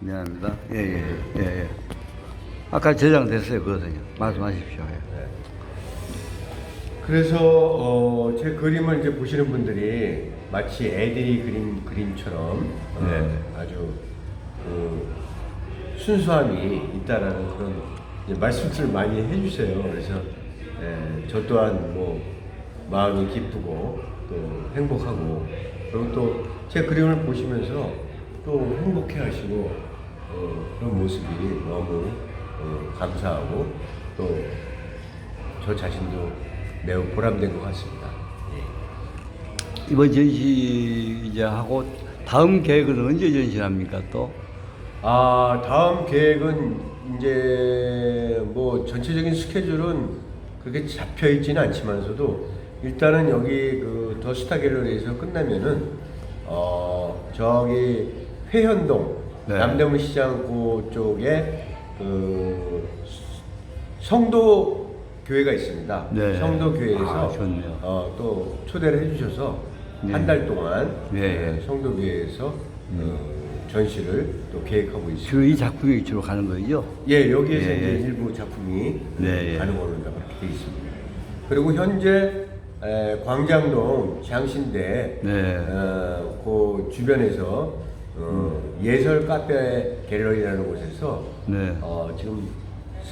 미안합니다. 예, 예, 예, 예. 아까 저장됐어요, 그거든요. 말씀하십시오. 예. 그래서 어, 제 그림을 이제 보시는 분들이 마치 애들이 그린 그림처럼 어, 네. 아주 그 순수함이 있다라는 그런 이제 말씀들을 많이 해주세요. 그래서 예, 저 또한 뭐 마음이 기쁘고 또 행복하고 그리고 또 제 그림을 보시면서 또 행복해 하시고 어, 그런 모습이 너무 어, 감사하고 또 저 자신도 매우 보람된 것 같습니다. 예. 이번 전시 이제 하고 다음 계획은 언제 전시합니까 또? 아 다음 계획은 이제 뭐 전체적인 스케줄은 그렇게 잡혀 있지는 않지만서도 일단은 여기 그 더 스타 갤러리에서 끝나면은 어 저기 회현동 네. 남대문 시장 그쪽에 그 성도 교회가 있습니다. 네. 성도 교회에서 아, 좋네요. 어, 또 초대를 해주셔서 네. 한달 동안 네, 네. 성도 교회에서 어, 전시를 또 계획하고 있습니다. 주로 이 작품이 주로 가는 거죠? 예, 여기에서 예, 이제 예. 일부 작품이 네, 예. 가는 걸로 그렇게 되어 있습니다. 그리고 현재 에, 광장동 장신대 네. 어, 그 주변에서 어, 예설 카페 갤러리라는 곳에서 네. 어, 지금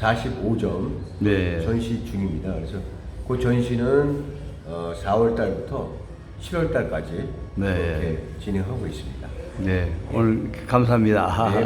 45점 네. 전시 중입니다. 그래서 그 전시는 어, 4월 달부터 7월 달까지 네. 이렇게 진행하고 있습니다. 네, 오늘 감사합니다. 네.